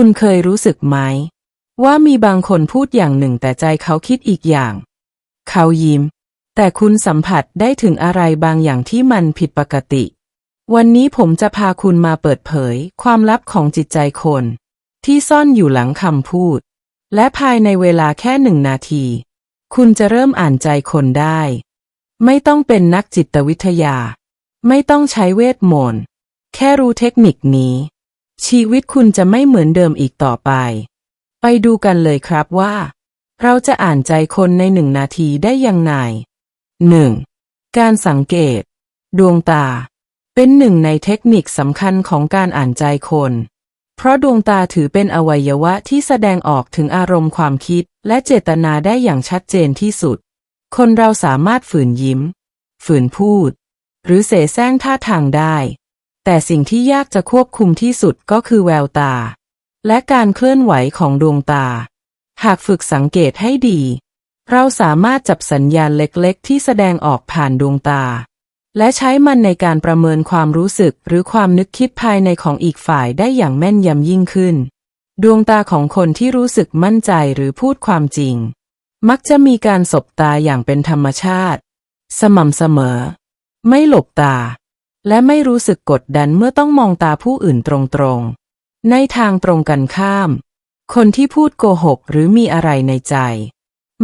คุณเคยรู้สึกไหม ว่ามีบางคนพูดอย่างหนึ่งแต่ใจเขาคิดอีกอย่าง เขายิ้ม แต่คุณสัมผัสได้ถึงอะไรบางอย่างที่มันผิดปกติ วันนี้ผมจะพาคุณมาเปิดเผย ความลับของจิตใจคน ที่ซ่อนอยู่หลังคำพูด และภายในเวลาแค่หนึ่งนาที คุณจะเริ่มอ่านใจคนได้ ไม่ต้องเป็นนักจิตวิทยา ไม่ต้องใช้เวทมนต์แค่รู้เทคนิคนี้ ชีวิตคุณจะไม่เหมือนเดิมอีกต่อไป ไปดูกันเลยครับว่า เราจะอ่านใจคนในหนึ่งนาทีได้ยังไง 1. การสังเกต ดวงตา เป็นหนึ่งในเทคนิคสำคัญของการอ่านใจคน เพราะดวงตาถือเป็นอวัยวะที่แสดงออกถึงอารมณ์ความคิด และเจตนาได้อย่างชัดเจนที่สุด คนเราสามารถฝืนยิ้ม ฝืนพูด หรือเสแสร้งท่าทางได้ แต่สิ่งที่ยากจะควบคุมที่สุดก็คือแววตา และการเคลื่อนไหวของดวงตา หากฝึกสังเกตให้ดี เราสามารถจับสัญญาณเล็กๆ ที่แสดงออกผ่านดวงตา และใช้มันในการประเมินความรู้สึกหรือความนึกคิดภายในของอีกฝ่ายได้อย่างแม่นยำยิ่งขึ้น ดวงตาของคนที่รู้สึกมั่นใจหรือพูดความจริง มักจะมีการสบตาอย่างเป็นธรรมชาติ สม่ำเสมอ ไม่หลบตา และไม่รู้สึกกดดันเมื่อต้องมองตาผู้อื่นตรงๆ ในทางตรงกันข้าม คนที่พูดโกหกหรือมีอะไรในใจ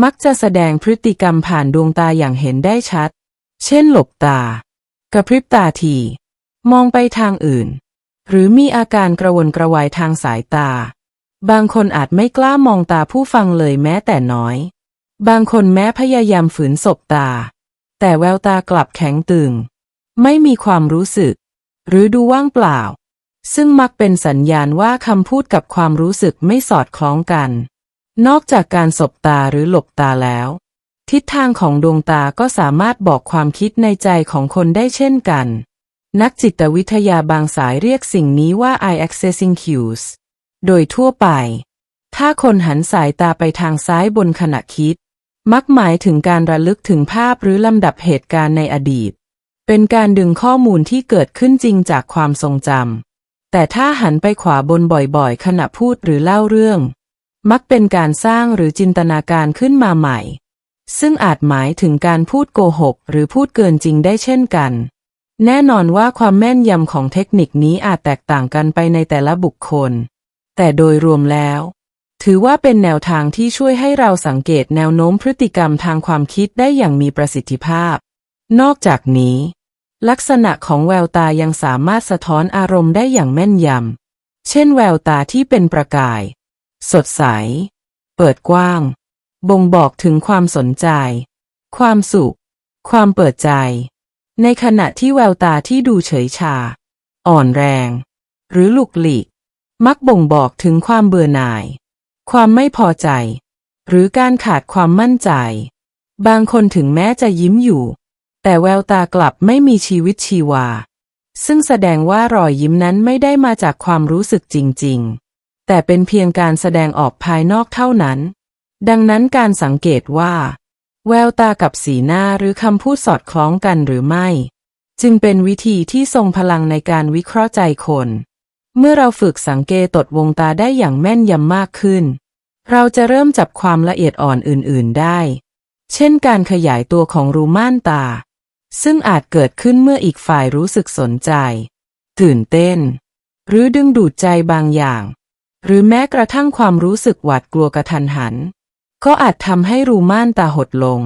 มักจะแสดงพฤติกรรมผ่านดวงตาอย่างเห็นได้ชัด เช่นหลบตา กระพริบตาที มองไปทางอื่น หรือมีอาการกระวนกระวายทางสายตา บางคนอาจไม่กล้ามองตาผู้ฟังเลยแม้แต่น้อย บางคนแม้พยายามฝืนสบตา แต่แววตากลับแข็งตึง ไม่มีความรู้สึก หรือดูว่างเปล่า ซึ่งมักเป็นสัญญาณว่าคำพูดกับความรู้สึกไม่สอดคล้องกัน นอกจากการสบตาหรือหลบตาแล้ว ทิศทางของดวงตาก็สามารถบอกความคิดในใจของคนได้เช่นกัน นักจิตวิทยาบางสายเรียกสิ่งนี้ว่า eye accessing cues โดยทั่วไป ถ้าคนหันสายตาไปทางซ้ายบนขณะคิด มักหมายถึงการระลึกถึงภาพหรือลำดับเหตุการณ์ในอดีต เป็นการดึงข้อมูลที่เกิดขึ้นจริงจากความทรงจำ แต่ถ้าหันไปขวาบนบ่อยๆ ขณะพูดหรือเล่าเรื่อง มักเป็นการสร้างหรือจินตนาการขึ้นมาใหม่ ซึ่งอาจหมายถึงการพูดโกหก หรือพูดเกินจริงได้เช่นกัน แน่นอนว่าความแม่นยำของเทคนิคนี้อาจแตกต่างกันไปในแต่ละบุคคล แต่โดยรวมแล้ว ถือว่าเป็นแนวทางที่ช่วยให้เราสังเกตแนวโน้มพฤติกรรมทางความคิดได้อย่างมีประสิทธิภาพ นอกจากนี้ ลักษณะของแววตายังสามารถสะท้อนอารมณ์ได้อย่างแม่นยำ เช่นแววตาที่เป็นประกาย สดใส เปิดกว้าง บ่งบอกถึงความสนใจ ความสุข ความเปิดใจ ในขณะที่แววตาที่ดูเฉยชา อ่อนแรง หรือหลุกหลีก มักบ่งบอกถึงความเบื่อหน่าย ความไม่พอใจ หรือการขาดความมั่นใจ บางคนถึงแม้จะยิ้มอยู่ แต่แววตากลับไม่มีชีวิตชีวา ซึ่งแสดงว่ารอยยิ้มนั้นไม่ได้มาจากความรู้สึกจริง ๆ แต่เป็นเพียงการแสดงออกภายนอกเท่านั้น ดังนั้นการสังเกตว่า แววตากับสีหน้าหรือคำพูดสอดคล้องกันหรือไม่ จึงเป็นวิธีที่ทรงพลังในการวิเคราะห์ใจคน เมื่อเราฝึกสังเกตตดวงตาได้อย่างแม่นยำมากขึ้น เราจะเริ่มจับความละเอียดอ่อนอื่นๆได้ เช่นการขยายตัวของรูม่านตา ซึ่งอาจเกิดขึ้นเมื่ออีกฝ่ายรู้สึกสนใจ ตื่นเต้น หรือดึงดูดใจบางอย่าง หรือแม้กระทั่งความรู้สึกหวาดกลัวกระทันหัน ก็อาจทำให้รูม่านตาหดลง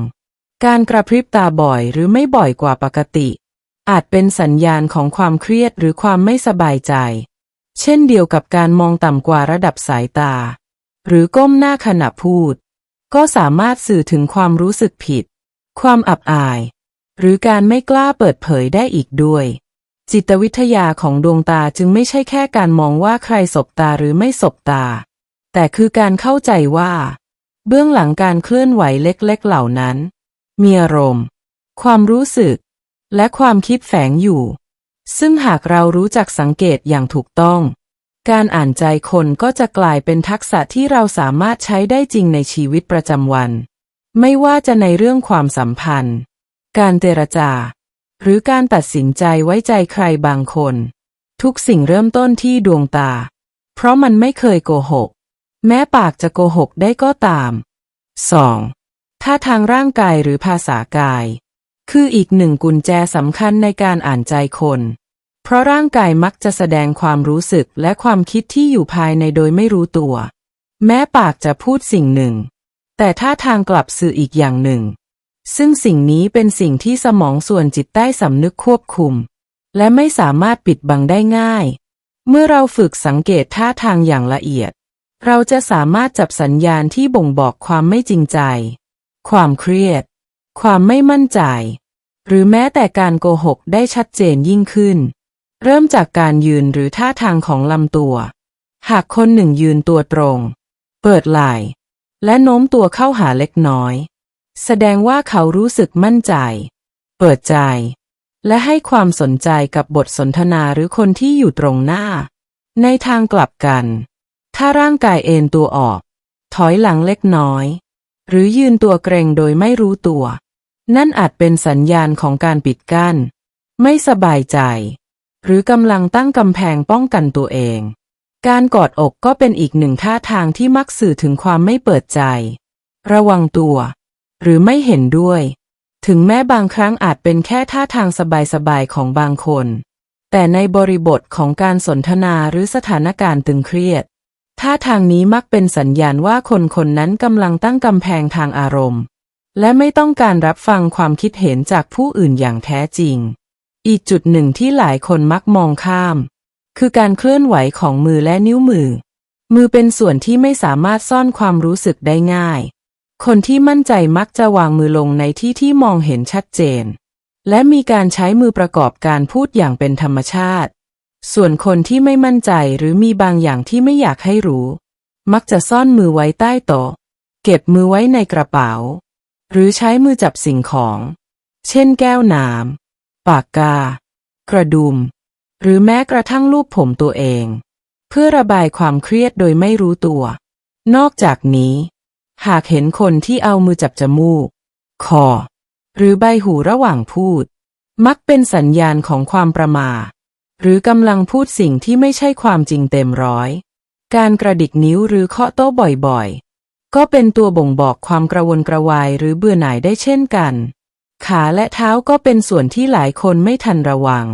การกระพริบตาบ่อยหรือไม่บ่อยกว่าปกติ อาจเป็นสัญญาณของความเครียดหรือความไม่สบายใจ เช่นเดียวกับการมองต่ำกว่าระดับสายตา หรือก้มหน้าขณะพูด ก็สามารถสื่อถึงความรู้สึกผิด ความอับอาย หรือการไม่กล้าเปิดเผยได้อีกด้วย จิตวิทยาของดวงตาจึงไม่ใช่แค่การมองว่าใครสบตาหรือไม่สบตา แต่คือการเข้าใจว่า เบื้องหลังการเคลื่อนไหวเล็กๆเหล่านั้น มีอารมณ์ ความรู้สึก และความคิดแฝงอยู่ ซึ่งหากเรารู้จักสังเกตอย่างถูกต้อง การอ่านใจคนก็จะกลายเป็นทักษะที่เราสามารถใช้ได้จริงในชีวิตประจำวัน ไม่ว่าจะในเรื่องความสัมพันธ์ การเจรจา หรือการตัดสินใจไว้ใจใครบางคน ทุกสิ่งเริ่มต้นที่ดวงตา เพราะมันไม่เคยโกหก แม้ปากจะโกหกได้ก็ตาม 2. ท่าทางร่างกายหรือภาษากาย คืออีกหนึ่งกุญแจสำคัญในการอ่านใจคน เพราะร่างกายมักจะแสดงความรู้สึกและความคิดที่อยู่ภายในโดยไม่รู้ตัว แม้ปากจะพูดสิ่งหนึ่ง แต่ท่าทางกลับสื่ออีกอย่างหนึ่ง ซึ่งสิ่งนี้เป็นสิ่งที่สมองส่วนจิตใต้สำนึกควบคุม และไม่สามารถปิดบังได้ง่าย เมื่อเราฝึกสังเกตท่าทางอย่างละเอียด เราจะสามารถจับสัญญาณที่บ่งบอกความไม่จริงใจ ความเครียด ความไม่มั่นใจ หรือแม้แต่การโกหกได้ชัดเจนยิ่งขึ้น เริ่มจากการยืนหรือท่าทางของลำตัว หากคนหนึ่งยืนตัวตรง เปิดไหล่และโน้มตัวเข้าหาเล็กน้อย แสดงว่าเขารู้สึกมั่นใจ เปิดใจ และให้ความสนใจกับบทสนทนาหรือคนที่อยู่ตรงหน้า ในทางกลับกัน ถ้าร่างกายเอนตัวออก ถอยหลังเล็กน้อย หรือยืนตัวเกรงโดยไม่รู้ตัว นั่นอาจเป็นสัญญาณของการปิดกั้น ไม่สบายใจ หรือกำลังตั้งกำแพงป้องกันตัวเอง การกอดอกก็เป็นอีกหนึ่งท่าทางที่มักสื่อถึงความไม่เปิดใจ ระวังตัว หรือไม่เห็นด้วย ถึงแม้บางครั้งอาจเป็นแค่ท่าทางสบายๆของบางคน แต่ในบริบทของการสนทนาหรือสถานการณ์ตึงเครียด ท่าทางนี้มักเป็นสัญญาณว่าคนคนนั้นกำลังตั้งกำแพงทางอารมณ์ และไม่ต้องการรับฟังความคิดเห็นจากผู้อื่นอย่างแท้จริง อีกจุดหนึ่งที่หลายคนมักมองข้าม คือการเคลื่อนไหวของมือและนิ้วมือ มือเป็นส่วนที่ไม่สามารถซ่อนความรู้สึกได้ง่าย คนที่มั่นใจมักจะวางมือลงในที่ที่มองเห็นชัดเจน และมีการใช้มือประกอบการพูดอย่างเป็นธรรมชาติ ส่วนคนที่ไม่มั่นใจหรือมีบางอย่างที่ไม่อยากให้รู้ มักจะซ่อนมือไว้ใต้โต๊ะ เก็บมือไว้ในกระเป๋า หรือใช้มือจับสิ่งของ เช่นแก้วน้ำปากกา กระดุม หรือแม้กระทั่งรูปผมตัวเอง เพื่อระบายความเครียดโดยไม่รู้ตัว นอกจากนี้ หากเห็นคนที่เอามือจับจมูก คอ หรือใบหูระหว่างพูด มักเป็นสัญญาณของความประมาทหรือกำลังพูดสิ่งที่ไม่ใช่ความจริงเต็มร้อย การกระดิกนิ้วหรือเคาะโต๊ะบ่อยๆ ก็เป็นตัวบ่งบอกความกระวนกระวายหรือเบื่อหน่ายได้เช่นกัน ขาและเท้าก็เป็นส่วนที่หลายคนไม่ทันระวัง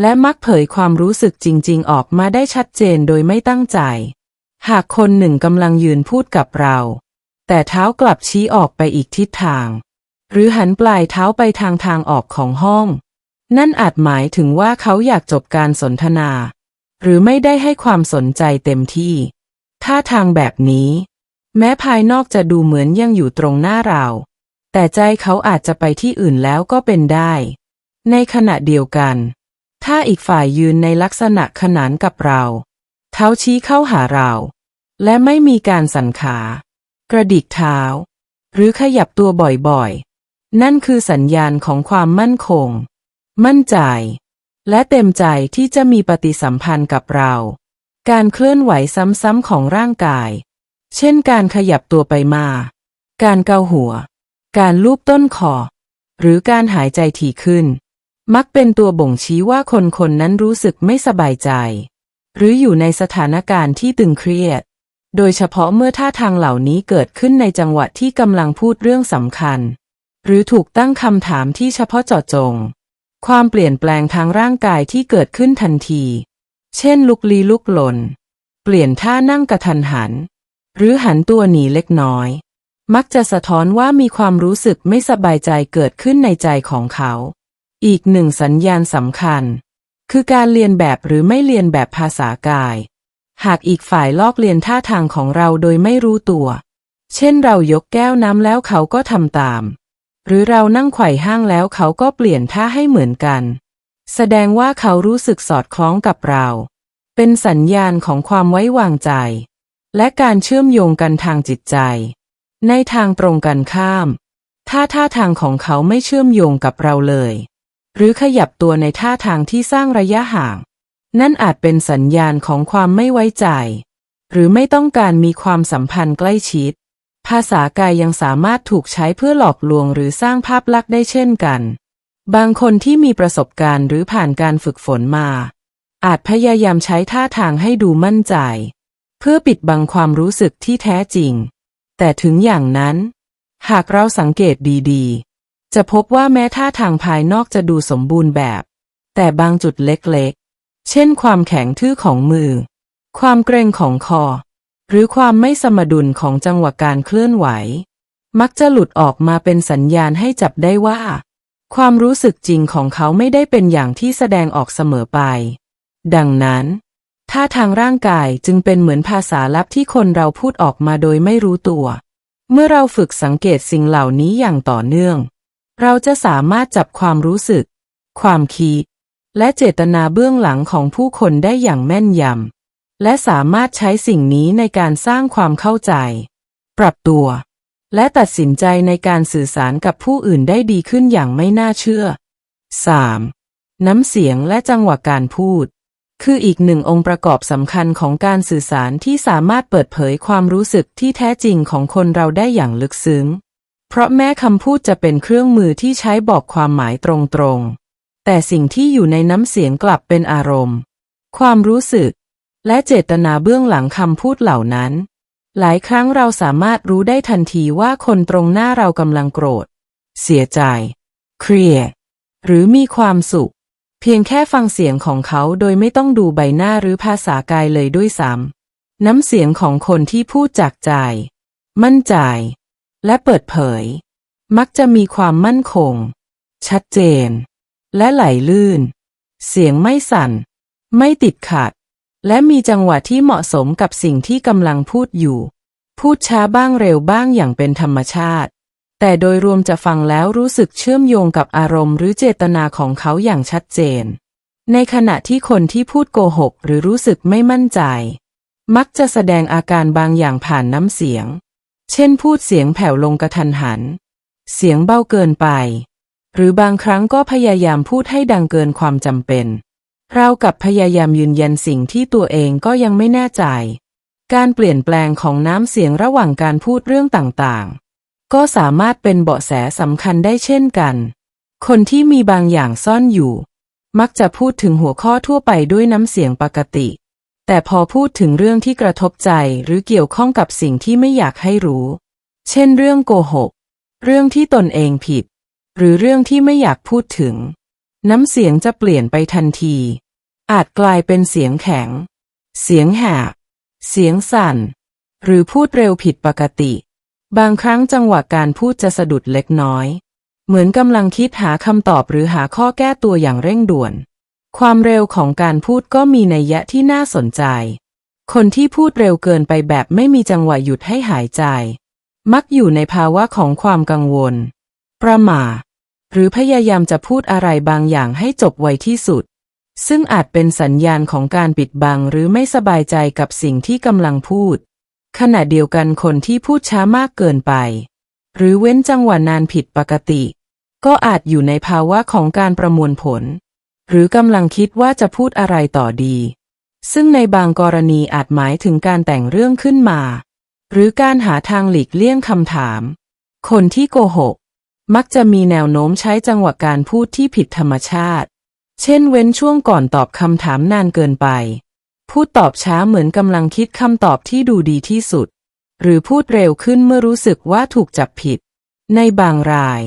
และมักเผยความรู้สึกจริงๆ ออกมาได้ชัดเจนโดยไม่ตั้งใจ หากคนหนึ่งกำลังยืนพูดกับเรา แต่เท้ากลับชี้ออกไปอีกทิศทาง หรือหันปลายเท้าไปทางทางออกของห้อง นั่นอาจหมายถึงว่าเขาอยากจบการสนทนา หรือไม่ได้ให้ความสนใจเต็มที่ท่าทางแบบนี้ แม้ภายนอกจะดูเหมือนยังอยู่ตรงหน้าเรา แต่ใจเขาอาจจะไปที่อื่นแล้วก็เป็นได้ ในขณะเดียวกัน ถ้าอีกฝ่ายยืนในลักษณะขนานกับเรา เท้าชี้เข้าหาเรา และไม่มีการสั่นขา กระดิกเท้า หรือขยับตัวบ่อยๆ นั่นคือสัญญาณของความมั่นคง มั่นใจ และเต็มใจที่จะมีปฏิสัมพันธ์กับเรา การเคลื่อนไหวซ้ำๆของร่างกาย เช่นการขยับตัวไปมา การเกาหัว การลูบต้นคอ หรือการหายใจถี่ขึ้น มักเป็นตัวบ่งชี้ว่าคนคนนั้นรู้สึกไม่สบายใจ หรืออยู่ในสถานการณ์ที่ตึงเครียด โดยเฉพาะเมื่อท่าทางเหล่านี้เกิดขึ้นในจังหวะที่กำลังพูดเรื่องสำคัญ หรือถูกตั้งคำถามที่เฉพาะเจาะจง ความเปลี่ยนแปลงทางร่างกายที่เกิดขึ้นทันที เช่น ลุกลี้ลุกลน เปลี่ยนท่านั่งกระทันหัน หรือหันตัวหนีเล็กน้อย มักจะสะท้อนว่ามีความรู้สึกไม่สบายใจเกิดขึ้นในใจของเขา อีกหนึ่งสัญญาณสำคัญ คือการเรียนแบบหรือไม่เรียนแบบภาษากาย หากอีกฝ่ายลอกเลียนท่าทางของเราโดยไม่รู้ตัว เช่นเรายกแก้วน้ำแล้วเขาก็ทำตาม หรือเรานั่งไขว่ห้างแล้วเขาก็เปลี่ยนท่าให้เหมือนกัน แสดงว่าเขารู้สึกสอดคล้องกับเรา เป็นสัญญาณของความไว้วางใจ และการเชื่อมโยงกันทางจิตใจ ในทางตรงกันข้าม ถ้าท่าทางของเขาไม่เชื่อมโยงกับเราเลย หรือขยับตัวในท่าทางที่สร้างระยะห่าง นั่นอาจเป็นสัญญาณของความไม่ไว้ใจ หรือไม่ต้องการมีความสัมพันธ์ใกล้ชิด ภาษากายยังสามารถถูกใช้เพื่อหลอกลวงหรือสร้างภาพลักษณ์ได้เช่นกัน บางคนที่มีประสบการณ์หรือผ่านการฝึกฝนมา อาจพยายามใช้ท่าทางให้ดูมั่นใจ เพื่อปิดบังความรู้สึกที่แท้จริง แต่ถึงอย่างนั้น หากเราสังเกตดีๆ จะพบว่าแม้ท่าทางภายนอกจะดูสมบูรณ์แบบ แต่บางจุดเล็กๆ เช่นความแข็งทื่อของมือ ความเกรงของคอ หรือความไม่สมดุลของจังหวะการเคลื่อนไหว มักจะหลุดออกมาเป็นสัญญาณให้จับได้ว่า ความรู้สึกจริงของเขาไม่ได้เป็นอย่างที่แสดงออกเสมอไป ดังนั้นท่าทางร่างกายจึงเป็นเหมือนภาษาลับที่คนเราพูดออกมาโดยไม่รู้ตัว เมื่อเราฝึกสังเกตสิ่งเหล่านี้อย่างต่อเนื่อง เราจะสามารถจับความรู้สึก ความคิด และเจตนาเบื้องหลังของผู้คนได้อย่างแม่นยำ และสามารถใช้สิ่งนี้ในการสร้างความเข้าใจ ปรับตัว และตัดสินใจในการสื่อสารกับผู้อื่นได้ดีขึ้นอย่างไม่น่าเชื่อ 3. น้ำเสียงและจังหวะการพูด คืออีกหนึ่งองค์ประกอบสำคัญของการสื่อสารที่สามารถเปิดเผยความรู้สึกที่แท้จริงของคนเราได้อย่างลึกซึ้ง เพราะแม้คำพูดจะเป็นเครื่องมือที่ใช้บอกความหมายตรงๆ แต่สิ่งที่อยู่ในน้ำเสียงกลับเป็นอารมณ์ ความรู้สึก และเจตนาเบื้องหลังคำพูดเหล่านั้น หลายครั้งเราสามารถรู้ได้ทันทีว่าคนตรงหน้าเรากำลังโกรธ เสียใจ เครียด หรือมีความสุข เพียงแค่ฟังเสียงของเขาโดยไม่ต้องดูใบหน้าหรือภาษากายเลยด้วยซ้ำน้ำเสียงของคนที่พูดจากใจ มั่นใจ และเปิดเผย มักจะมีความมั่นคง ชัดเจน และไหลลื่น เสียงไม่สั่น ไม่ติดขัด และมีจังหวะที่เหมาะสมกับสิ่งที่กำลังพูดอยู่ พูดช้าบ้างเร็วบ้างอย่างเป็นธรรมชาติ แต่โดยรวมจะฟังแล้วรู้สึกเชื่อมโยงกับอารมณ์หรือเจตนาของเขาอย่างชัดเจน ในขณะที่คนที่พูดโกหกหรือรู้สึกไม่มั่นใจ มักจะแสดงอาการบางอย่างผ่านน้ำเสียง เช่นพูดเสียงแผ่วลงกระทันหัน เสียงเบาเกินไป หรือบางครั้งก็พยายามพูดให้ดังเกินความจำเป็นเรากับพยายามยืนยันสิ่งที่ตัวเองก็ยังไม่แน่ใจ การเปลี่ยนแปลงของน้ำเสียงระหว่างการพูดเรื่องต่างๆ ก็สามารถเป็นเบาะแสสำคัญได้เช่นกัน คนที่มีบางอย่างซ่อนอยู่ มักจะพูดถึงหัวข้อทั่วไปด้วยน้ำเสียงปกติ แต่พอพูดถึงเรื่องที่กระทบใจหรือเกี่ยวข้องกับสิ่งที่ไม่อยากให้รู้ เช่นเรื่องโกหก เรื่องที่ตนเองผิด หรือเรื่องที่ไม่อยากพูดถึง น้ำเสียงจะเปลี่ยนไปทันที อาจกลายเป็นเสียงแข็ง เสียงแหบเสียงสั่น หรือพูดเร็วผิดปกติ บางครั้งจังหวะการพูดจะสะดุดเล็กน้อย เหมือนกำลังคิดหาคำตอบหรือหาข้อแก้ตัวอย่างเร่งด่วน ความเร็วของการพูดก็มีนัยยะที่น่าสนใจ คนที่พูดเร็วเกินไปแบบไม่มีจังหวะหยุดให้หายใจ มักอยู่ในภาวะของความกังวล ประหม่า หรือพยายามจะพูดอะไรบางอย่างให้จบไวที่สุด ซึ่งอาจเป็นสัญญาณของการปิดบังหรือไม่สบายใจกับสิ่งที่กำลังพูด ขณะเดียวกันคนที่พูดช้ามากเกินไป หรือเว้นจังหวะนานผิดปกติ ก็อาจอยู่ในภาวะของการประมวลผล หรือกำลังคิดว่าจะพูดอะไรต่อดี ซึ่งในบางกรณีอาจหมายถึงการแต่งเรื่องขึ้นมา หรือการหาทางหลีกเลี่ยงคำถาม คนที่โกหก มักจะมีแนวโน้มใช้จังหวะการพูดที่ผิดธรรมชาติ เช่นเว้นช่วงก่อนตอบคำถามนานเกินไป พูดตอบช้าเหมือนกำลังคิดคำตอบที่ดูดีที่สุด หรือพูดเร็วขึ้นเมื่อรู้สึกว่าถูกจับผิด ในบางราย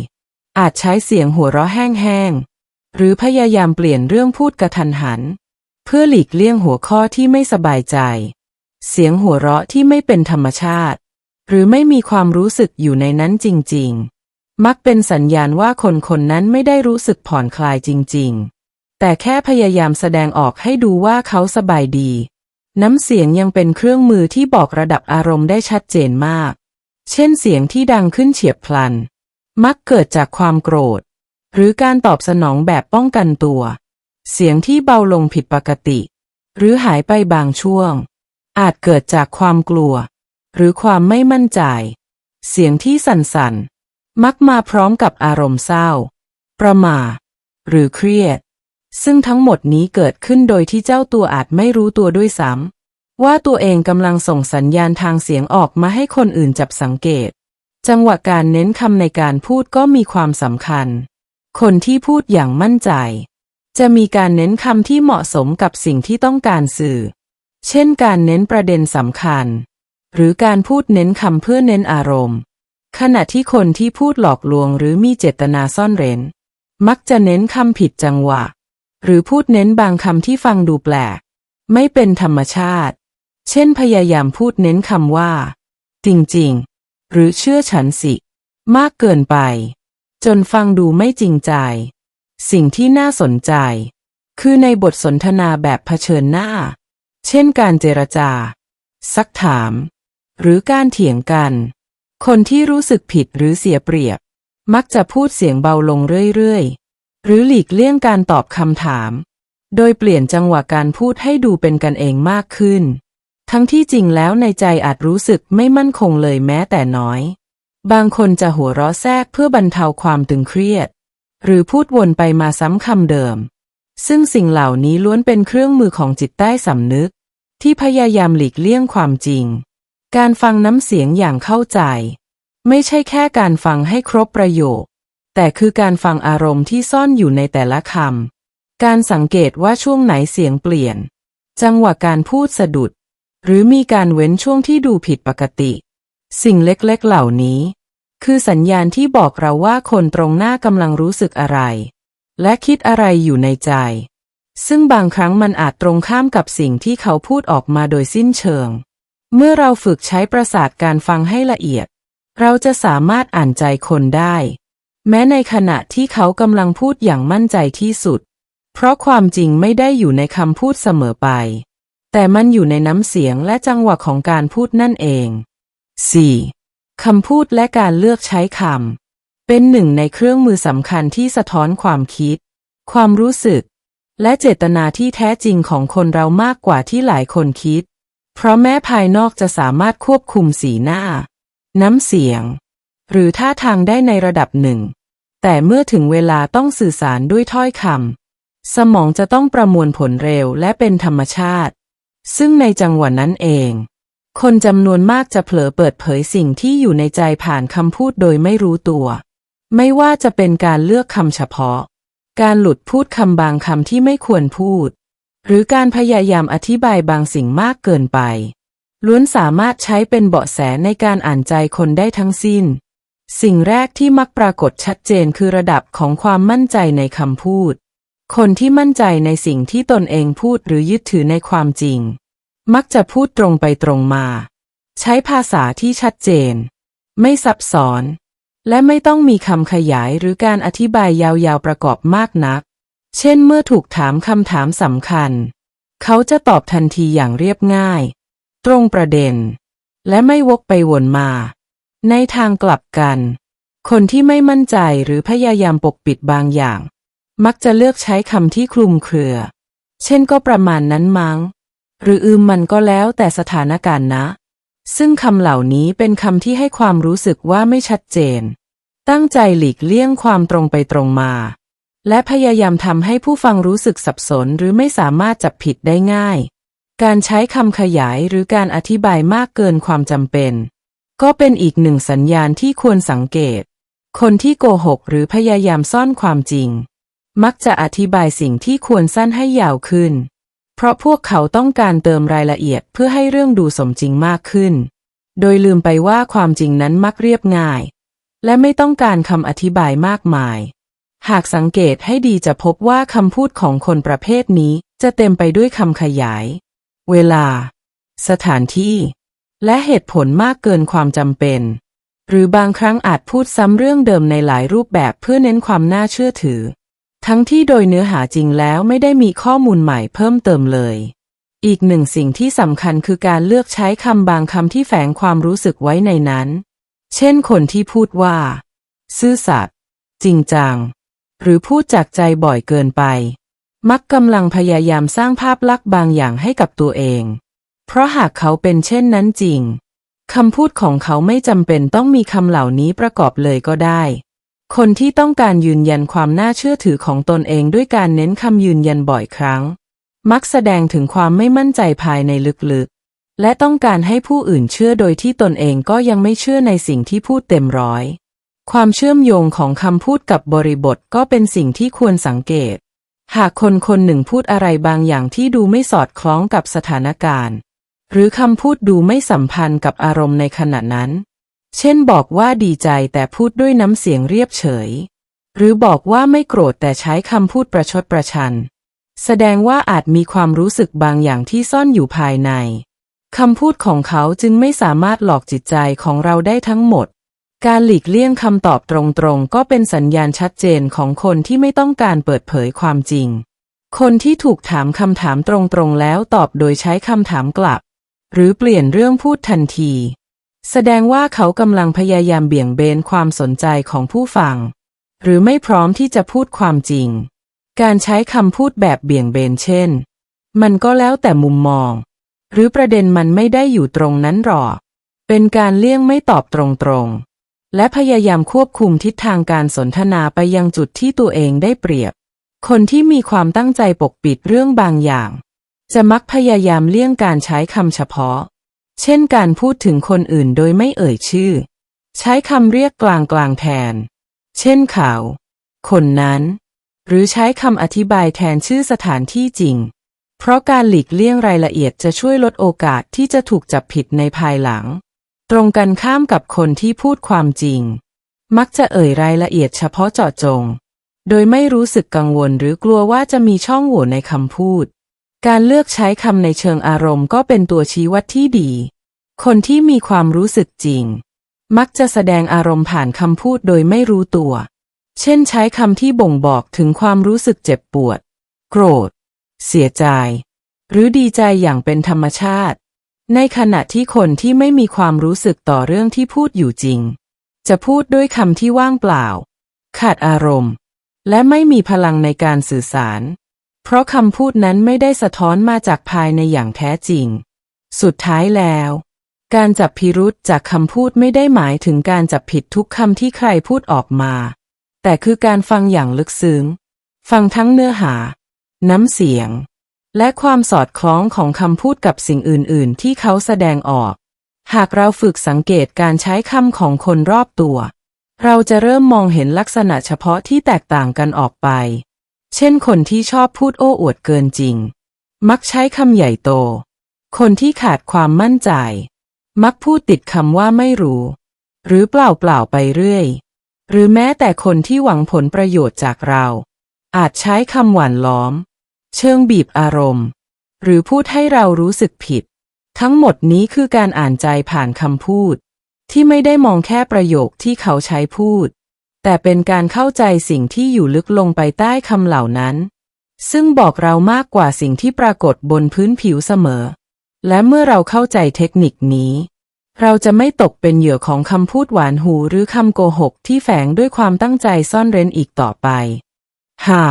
อาจใช้เสียงหัวเราะแห้งๆ หรือพยายามเปลี่ยนเรื่องพูดกระทันหัน เพื่อหลีกเลี่ยงหัวข้อที่ไม่สบายใจ เสียงหัวเราะที่ไม่เป็นธรรมชาติ หรือไม่มีความรู้สึกอยู่ในนั้นจริง ๆ มักเป็นสัญญาณว่าคนคนนั้นไม่ได้รู้สึกผ่อนคลายจริง ๆ แต่แค่พยายามแสดงออกให้ดูว่าเขาสบายดี น้ำเสียงยังเป็นเครื่องมือที่บอกระดับอารมณ์ได้ชัดเจนมาก เช่นเสียงที่ดังขึ้นเฉียบพลัน มักเกิดจากความโกรธ หรือการตอบสนองแบบป้องกันตัว เสียงที่เบาลงผิดปกติ หรือหายไปบางช่วง อาจเกิดจากความกลัว หรือความไม่มั่นใจ เสียงที่สั่นๆ มักมาพร้อมกับอารมณ์เศร้า ประหม่า หรือเครียด ซึ่งทั้งหมดนี้เกิดขึ้นโดยที่เจ้าตัวอาจไม่รู้ตัวด้วยซ้ำว่าตัวเองกำลังส่งสัญญาณทางเสียงออกมาให้คนอื่นจับสังเกต จังหวะการเน้นคำในการพูดก็มีความสำคัญ คนที่พูดอย่างมั่นใจ จะมีการเน้นคำที่เหมาะสมกับสิ่งที่ต้องการสื่อ เช่นการเน้นประเด็นสำคัญ หรือการพูดเน้นคำเพื่อเน้นอารมณ์ ขณะที่คนที่พูดหลอกลวงหรือมีเจตนาซ่อนเร้น มักจะเน้นคำผิดจังหวะ หรือพูดเน้นบางคำที่ฟังดูแปลก ไม่เป็นธรรมชาติ เช่นพยายามพูดเน้นคำว่า จริงๆ หรือเชื่อฉันสิ มากเกินไป จนฟังดูไม่จริงใจ สิ่งที่น่าสนใจ คือในบทสนทนาแบบเผชิญหน้า เช่นการเจรจา ซักถาม หรือการเถียงกัน คนที่รู้สึกผิดหรือเสียเปรียบ มักจะพูดเสียงเบาลงเรื่อยๆ หรือหลีกเลี่ยงการตอบคำถาม โดยเปลี่ยนจังหวะการพูดให้ดูเป็นกันเองมากขึ้น ทั้งที่จริงแล้วในใจอาจรู้สึกไม่มั่นคงเลยแม้แต่น้อย บางคนจะหัวเราะแทรกเพื่อบรรเทาความตึงเครียด หรือพูดวนไปมาซ้ำคำเดิม ซึ่งสิ่งเหล่านี้ล้วนเป็นเครื่องมือของจิตใต้สำนึก ที่พยายามหลีกเลี่ยงความจริง การฟังน้ำเสียงอย่างเข้าใจ ไม่ใช่แค่การฟังให้ครบประโยค แต่คือการฟังอารมณ์ที่ซ่อนอยู่ในแต่ละคำ การสังเกตว่าช่วงไหนเสียงเปลี่ยน จังหวะการพูดสะดุด หรือมีการเว้นช่วงที่ดูผิดปกติ สิ่งเล็กๆเหล่านี้ คือสัญญาณที่บอกเราว่าคนตรงหน้ากำลังรู้สึกอะไร และคิดอะไรอยู่ในใจ ซึ่งบางครั้งมันอาจตรงข้ามกับสิ่งที่เขาพูดออกมาโดยสิ้นเชิง เมื่อเราฝึกใช้ประสาทการฟังให้ละเอียด เราจะสามารถอ่านใจคนได้ แม้ในขณะที่เขากำลังพูดอย่างมั่นใจที่สุด เพราะความจริงไม่ได้อยู่ในคำพูดเสมอไป แต่มันอยู่ในน้ำเสียงและจังหวะของการพูดนั่นเอง 4. คำพูดและการเลือกใช้คำ เป็นหนึ่งในเครื่องมือสำคัญที่สะท้อนความคิด ความรู้สึก และเจตนาที่แท้จริงของคนเรามากกว่าที่หลายคนคิด เพราะแม้ภายนอกจะสามารถควบคุมสีหน้า น้ำเสียง หรือท่าทางได้ในระดับหนึ่ง แต่เมื่อถึงเวลาต้องสื่อสารด้วยถ้อยคำสมองจะต้องประมวลผลเร็วและเป็นธรรมชาติ ซึ่งในจังหวะนั้นเอง คนจำนวนมากจะเผลอเปิดเผยสิ่งที่อยู่ในใจผ่านคำพูดโดยไม่รู้ตัว ไม่ว่าจะเป็นการเลือกคำเฉพาะ การหลุดพูดคำบางคำที่ไม่ควรพูด หรือการพยายามอธิบายบางสิ่งมากเกินไป ล้วนสามารถใช้เป็นเบาะแสในการอ่านใจคนได้ทั้งสิ้น สิ่งแรกที่มักปรากฏชัดเจนคือระดับของความมั่นใจในคำพูด คนที่มั่นใจในสิ่งที่ตนเองพูดหรือยึดถือในความจริง มักจะพูดตรงไปตรงมา ใช้ภาษาที่ชัดเจน ไม่ซับซ้อน และไม่ต้องมีคำขยายหรือการอธิบายยาวๆประกอบมากนัก เช่นเมื่อถูกถามคำถามสำคัญ เขาจะตอบทันทีอย่างเรียบง่าย ตรงประเด็น และไม่วกไปวนมา ในทางกลับกัน คนที่ไม่มั่นใจหรือพยายามปกปิดบางอย่าง มักจะเลือกใช้คำที่คลุมเครือ เช่นก็ประมาณนั้นมั้ง หรืออืมมันก็แล้วแต่สถานการณ์นะ ซึ่งคำเหล่านี้เป็นคำที่ให้ความรู้สึกว่าไม่ชัดเจน ตั้งใจหลีกเลี่ยงความตรงไปตรงมา และพยายามทำให้ผู้ฟังรู้สึกสับสนหรือไม่สามารถจับผิดได้ง่าย การใช้คำขยายหรือการอธิบายมากเกินความจำเป็น ก็เป็นอีกหนึ่งสัญญาณที่ควรสังเกต คนที่โกหกหรือพยายามซ่อนความจริง มักจะอธิบายสิ่งที่ควรสั้นให้ยาวขึ้น เพราะพวกเขาต้องการเติมรายละเอียดเพื่อให้เรื่องดูสมจริงมากขึ้น โดยลืมไปว่าความจริงนั้นมักเรียบง่าย และไม่ต้องการคำอธิบายมากมาย หากสังเกตให้ดีจะพบว่าคำพูดของคนประเภทนี้จะเต็มไปด้วยคำขยาย เวลา สถานที่ และเหตุผลมากเกินความจำเป็น หรือบางครั้งอาจพูดซ้ำเรื่องเดิมในหลายรูปแบบเพื่อเน้นความน่าเชื่อถือ ทั้งที่โดยเนื้อหาจริงแล้วไม่ได้มีข้อมูลใหม่เพิ่มเติมเลย อีกหนึ่งสิ่งที่สำคัญคือการเลือกใช้คำบางคำที่แฝงความรู้สึกไว้ในนั้น เช่นคนที่พูดว่า ซื่อสัตย์จริงจัง หรือพูดจากใจบ่อยเกินไป มักกำลังพยายามสร้างภาพลักษณ์บางอย่างให้กับตัวเอง เพราะหากเขาเป็นเช่นนั้นจริงคำพูดของเขาไม่จำเป็นต้องมีคำเหล่านี้ประกอบเลยก็ได้ คนที่ต้องการยืนยันความน่าเชื่อถือของตนเองด้วยการเน้นคำยืนยันบ่อยครั้ง มักแสดงถึงความไม่มั่นใจภายในลึกๆ และต้องการให้ผู้อื่นเชื่อโดยที่ตนเองก็ยังไม่เชื่อในสิ่งที่พูดเต็มร้อย ความเชื่อมโยงของคำพูดกับบริบทก็เป็นสิ่งที่ควรสังเกต หากคนคนหนึ่งพูดอะไรบางอย่างที่ดูไม่สอดคล้องกับสถานการณ์ หรือคำพูดดูไม่สัมพันธ์กับอารมณ์ในขณะนั้น เช่นบอกว่าดีใจแต่พูดด้วยน้ำเสียงเรียบเฉย หรือบอกว่าไม่โกรธแต่ใช้คำพูดประชดประชัน แสดงว่าอาจมีความรู้สึกบางอย่างที่ซ่อนอยู่ภายในคำพูดของเขาจึงไม่สามารถหลอกจิตใจของเราได้ทั้งหมด การหลีกเลี่ยงคำตอบตรงๆ ก็เป็นสัญญาณชัดเจนของคนที่ไม่ต้องการเปิดเผยความจริง คนที่ถูกถามคำถามตรงๆ แล้วตอบโดยใช้คำถามกลับ หรือเปลี่ยนเรื่องพูดทันที แสดงว่าเขากำลังพยายามเบี่ยงเบนความสนใจของผู้ฟัง หรือไม่พร้อมที่จะพูดความจริง การใช้คำพูดแบบเบี่ยงเบนเช่น มันก็แล้วแต่มุมมอง หรือประเด็นมันไม่ได้อยู่ตรงนั้นหรอกเป็นการเลี่ยงไม่ตอบตรงๆ และพยายามควบคุมทิศทางการสนทนาไปยังจุดที่ตัวเองได้เปรียบ คนที่มีความตั้งใจปกปิดเรื่องบางอย่าง จะมักพยายามเลี่ยงการใช้คำเฉพาะ เช่นการพูดถึงคนอื่นโดยไม่เอ่ยชื่อ ใช้คำเรียกกลางกลางแทน เช่นเขาคนนั้น หรือใช้คำอธิบายแทนชื่อสถานที่จริง เพราะการหลีกเลี่ยงรายละเอียดจะช่วยลดโอกาสที่จะถูกจับผิดในภายหลัง ตรงกันข้ามกับคนที่พูดความจริง มักจะเอ่ยรายละเอียดเฉพาะเจาะจง โดยไม่รู้สึกกังวลหรือกลัวว่าจะมีช่องโหว่ในคำพูด การเลือกใช้คำในเชิงอารมณ์ก็เป็นตัวชี้วัดที่ดี คนที่มีความรู้สึกจริง มักจะแสดงอารมณ์ผ่านคำพูดโดยไม่รู้ตัว เช่นใช้คำที่บ่งบอกถึงความรู้สึกเจ็บปวด โกรธ เสียใจ หรือดีใจอย่างเป็นธรรมชาติ ในขณะที่คนที่ไม่มีความรู้สึกต่อเรื่องที่พูดอยู่จริง จะพูดด้วยคำที่ว่างเปล่า ขาดอารมณ์ และไม่มีพลังในการสื่อสาร เพราะคำพูดนั้นไม่ได้สะท้อนมาจากภายในอย่างแท้จริง สุดท้ายแล้ว การจับพิรุษจากคำพูดไม่ได้หมายถึงการจับผิดทุกคำที่ใครพูดออกมา แต่คือการฟังอย่างลึกซึ้ง ฟังทั้งเนื้อหา น้ำเสียง และความสอดคล้องของคำพูดกับสิ่งอื่น ๆ ที่เขาแสดงออก หากเราฝึกสังเกตการใช้คำของคนรอบตัว เราจะเริ่มมองเห็นลักษณะเฉพาะที่แตกต่างกันออกไป เช่น คนที่ชอบพูดโอ้อวดเกินจริง มักใช้คำใหญ่โต คนที่ขาดความมั่นใจ มักพูดติดคำว่าไม่รู้ หรือเปล่าเปล่าไปเรื่อย หรือแม้แต่คนที่หวังผลประโยชน์จากเรา อาจใช้คำหวานล้อม เชิงบีบอารมณ์ หรือพูดให้เรารู้สึกผิด ทั้งหมดนี้คือการอ่านใจผ่านคำพูด ที่ไม่ได้มองแค่ประโยคที่เขาใช้พูด แต่เป็นการเข้าใจสิ่งที่อยู่ลึกลงไปใต้คำเหล่านั้น ซึ่งบอกเรามากกว่าสิ่งที่ปรากฏบนพื้นผิวเสมอ และเมื่อเราเข้าใจเทคนิคนี้เราจะไม่ตกเป็นเหยื่อของคำพูดหวานหูหรือคำโกหกที่แฝงด้วยความตั้งใจซ่อนเร้นอีกต่อไป ฮ่า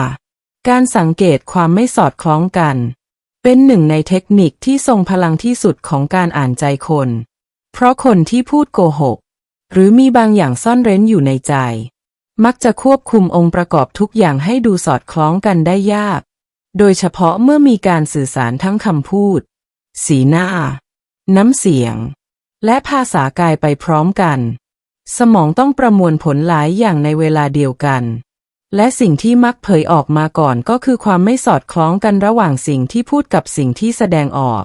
การสังเกตความไม่สอดคล้องกัน เป็นหนึ่งในเทคนิคที่ทรงพลังที่สุดของการอ่านใจคน เพราะคนที่พูดโกหก หรือมีบางอย่างซ่อนเร้นอยู่ในใจ มักจะควบคุมองค์ประกอบทุกอย่างให้ดูสอดคล้องกันได้ยาก โดยเฉพาะเมื่อมีการสื่อสารทั้งคำพูด สีหน้า น้ำเสียง และภาษากายไปพร้อมกัน สมองต้องประมวลผลหลายอย่างในเวลาเดียวกัน และสิ่งที่มักเผยออกมาก่อนก็คือความไม่สอดคล้องกันระหว่างสิ่งที่พูดกับสิ่งที่แสดงออก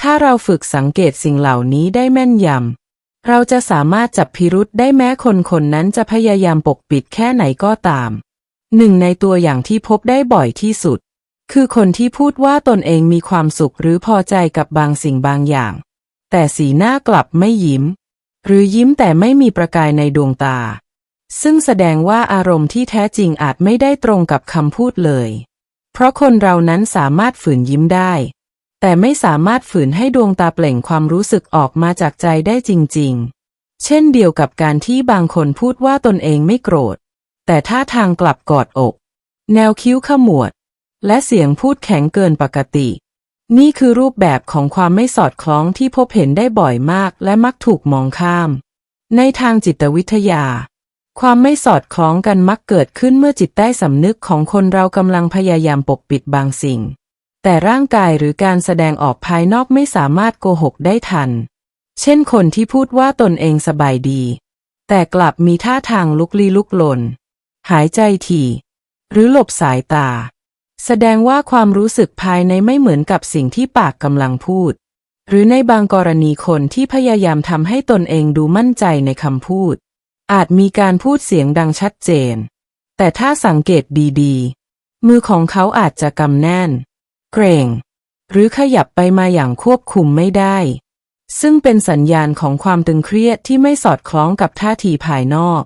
ถ้าเราฝึกสังเกตสิ่งเหล่านี้ได้แม่นยำ เราจะสามารถจับพิรุษได้แม้คนคนนั้นจะพยายามปกปิดแค่ไหนก็ตาม หนึ่งในตัวอย่างที่พบได้บ่อยที่สุด คือคนที่พูดว่าตนเองมีความสุขหรือพอใจกับบางสิ่งบางอย่าง แต่สีหน้ากลับไม่ยิ้ม หรือยิ้มแต่ไม่มีประกายในดวงตา ซึ่งแสดงว่าอารมณ์ที่แท้จริงอาจไม่ได้ตรงกับคำพูดเลย เพราะคนเรานั้นสามารถฝืนยิ้มได้ แต่ไม่สามารถฝืนให้ดวงตาเปล่งความรู้สึกออกมาจากใจได้จริง ๆ เช่นเดียวกับการที่บางคนพูดว่าตนเองไม่โกรธ แต่ท่าทางกลับกอดอก แนวคิ้วขมวด และเสียงพูดแข็งเกินปกติ นี่คือรูปแบบของความไม่สอดคล้องที่พบเห็นได้บ่อยมากและมักถูกมองข้าม ในทางจิตวิทยา ความไม่สอดคล้องกันมักเกิดขึ้นเมื่อจิตใต้สำนึกของคนเรากำลังพยายามปกปิดบางสิ่ง แต่ร่างกายหรือการแสดงออกภายนอกไม่สามารถโกหกได้ทัน เช่นคนที่พูดว่าตนเองสบายดี แต่กลับมีท่าทางลุกลี้ลุกลน หายใจถี่หรือหลบสายตา แสดงว่าความรู้สึกภายในไม่เหมือนกับสิ่งที่ปากกำลังพูด หรือในบางกรณีคนที่พยายามทำให้ตนเองดูมั่นใจในคำพูด อาจมีการพูดเสียงดังชัดเจน แต่ถ้าสังเกตดีๆ มือของเขาอาจจะกำแน่น เกรง หรือขยับไปมาอย่างควบคุมไม่ได้ ซึ่งเป็นสัญญาณของความตึงเครียดที่ไม่สอดคล้องกับท่าทีภายนอก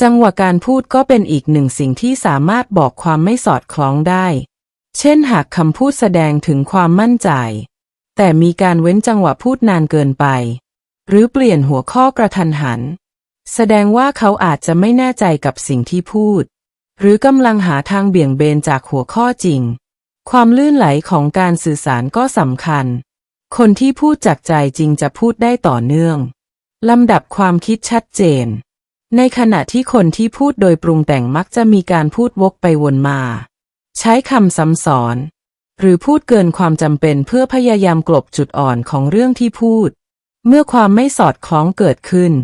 จังหวะการพูดก็เป็นอีกหนึ่งสิ่งที่สามารถบอกความไม่สอดคล้องได้ เช่นหากคำพูดแสดงถึงความมั่นใจ แต่มีการเว้นจังหวะพูดนานเกินไป หรือเปลี่ยนหัวข้อกระทันหัน แสดงว่าเขาอาจจะไม่แน่ใจกับสิ่งที่พูด หรือกำลังหาทางเบี่ยงเบนจากหัวข้อจริง ความลื่นไหลของการสื่อสารก็สำคัญ คนที่พูดจากใจจริงจะพูดได้ต่อเนื่องลำดับความคิดชัดเจน ในขณะที่คนที่พูดโดยปรุงแต่งมักจะมีการพูดวกไปวนมา ใช้คำซ้ำซ้อน หรือพูดเกินความจำเป็นเพื่อพยายามกลบจุดอ่อนของเรื่องที่พูด เมื่อความไม่สอดคล้องเกิดขึ้น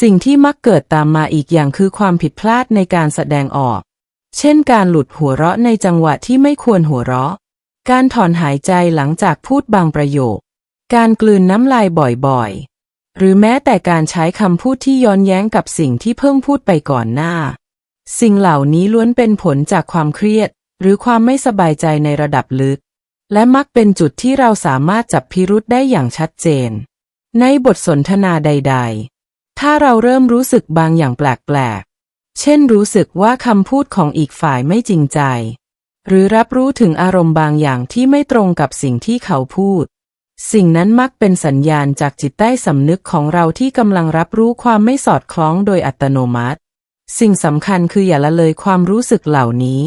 สิ่งที่มักเกิดตามมาอีกอย่างคือความผิดพลาดในการแสดงออก เช่นการหลุดหัวเราะในจังหวะที่ไม่ควรหัวเราะ การถอนหายใจหลังจากพูดบางประโยค การกลืนน้ำลายบ่อยๆ หรือแม้แต่การใช้คำพูดที่ย้อนแย้งกับสิ่งที่เพิ่งพูดไปก่อนหน้า สิ่งเหล่านี้ล้วนเป็นผลจากความเครียด หรือความไม่สบายใจในระดับลึก และมักเป็นจุดที่เราสามารถจับพิรุษได้อย่างชัดเจน ในบทสนทนาใด ๆ ถ้าเราเริ่มรู้สึกบางอย่างแปลกๆ เช่นรู้สึกว่าคำพูดของอีกฝ่ายไม่จริงใจ หรือรับรู้ถึงอารมณ์บางอย่างที่ไม่ตรงกับสิ่งที่เขาพูด สิ่งนั้นมักเป็นสัญญาณจากจิตใต้สำนึกของเราที่กำลังรับรู้ความไม่สอดคล้องโดยอัตโนมัติ สิ่งสำคัญคืออย่าละเลยความรู้สึกเหล่านี้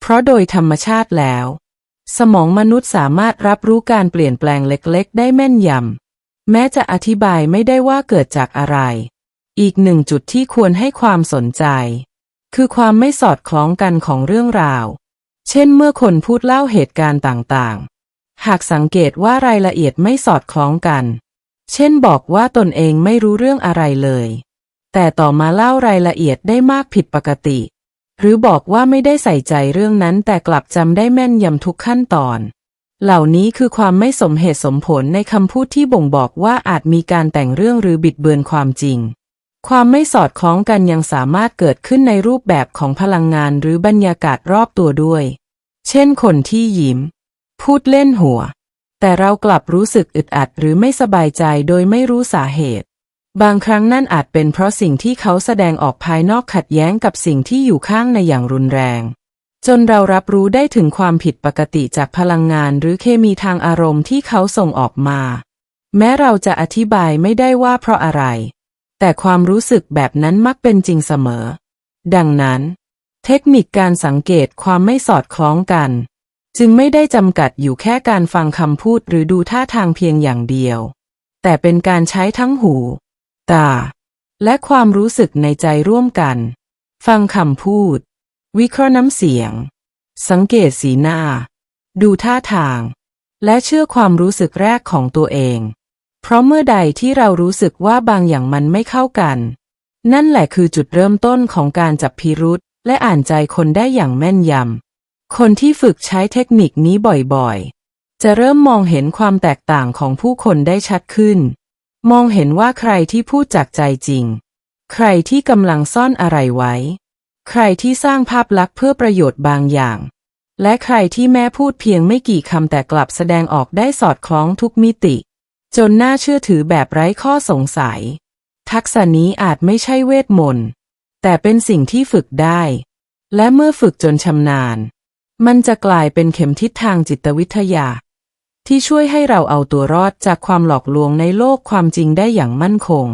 เพราะโดยธรรมชาติแล้ว สมองมนุษย์สามารถรับรู้การเปลี่ยนแปลงเล็กๆ ได้แม่นยำ แม้จะอธิบายไม่ได้ว่าเกิดจากอะไร อีกหนึ่งจุดที่ควรให้ความสนใจ คือความไม่สอดคล้องกันของเรื่องราว เช่นเมื่อคนพูดเล่าเหตุการณ์ต่างๆ หากสังเกตว่ารายละเอียดไม่สอดคล้องกัน เช่นบอกว่าตนเองไม่รู้เรื่องอะไรเลย แต่ต่อมาเล่ารายละเอียดได้มากผิดปกติ หรือบอกว่าไม่ได้ใส่ใจเรื่องนั้นแต่กลับจำได้แม่นยำทุกขั้นตอน เหล่านี้คือความไม่สมเหตุสมผลในคำพูดที่บ่งบอกว่าอาจมีการแต่งเรื่องหรือบิดเบือนความจริง ความไม่สอดคล้องกันยังสามารถเกิดขึ้นในรูปแบบของพลังงานหรือบรรยากาศรอบตัวด้วย เช่นคนที่ยิ้ม พูดเล่นหัว แต่เรากลับรู้สึกอึดอัดหรือไม่สบายใจโดยไม่รู้สาเหตุ บางครั้งนั่นอาจเป็นเพราะสิ่งที่เขาแสดงออกภายนอกขัดแย้งกับสิ่งที่อยู่ข้างในอย่างรุนแรง จนเรารับรู้ได้ถึงความผิดปกติจากพลังงานหรือเคมีทางอารมณ์ที่เขาส่งออกมา แม้เราจะอธิบายไม่ได้ว่าเพราะอะไร แต่ความรู้สึกแบบนั้นมักเป็นจริงเสมอ ดังนั้น เทคนิคการสังเกตความไม่สอดคล้องกัน จึงไม่ได้จำกัดอยู่แค่การฟังคำพูดหรือดูท่าทางเพียงอย่างเดียว แต่เป็นการใช้ทั้งหู ตา และความรู้สึกในใจร่วมกัน ฟังคำพูด วิเคราะห์น้ำเสียง สังเกตสีหน้า ดูท่าทาง และเชื่อความรู้สึกแรกของตัวเอง เพราะเมื่อใดที่เรารู้สึกว่าบางอย่างมันไม่เข้ากัน นั่นแหละคือจุดเริ่มต้นของการจับพิรุษและอ่านใจคนได้อย่างแม่นยำ คนที่ฝึกใช้เทคนิคนี้บ่อยๆ จะเริ่มมองเห็นความแตกต่างของผู้คนได้ชัดขึ้น มองเห็นว่าใครที่พูดจากใจจริง ใครที่กำลังซ่อนอะไรไว้ ใครที่สร้างภาพลักษณ์เพื่อประโยชน์บางอย่าง และใครที่แม้พูดเพียงไม่กี่คำแต่กลับแสดงออกได้สอดคล้องทุกมิติ จนน่าเชื่อถือแบบไร้ข้อสงสัย ทักษะนี้อาจไม่ใช่เวทมนต์แต่เป็นสิ่งที่ฝึกได้ และเมื่อฝึกจนชำนาญ มันจะกลายเป็นเข็มทิศทางจิตวิทยา ที่ช่วยให้เราเอาตัวรอดจากความหลอกลวงในโลกความจริงได้อย่างมั่นคง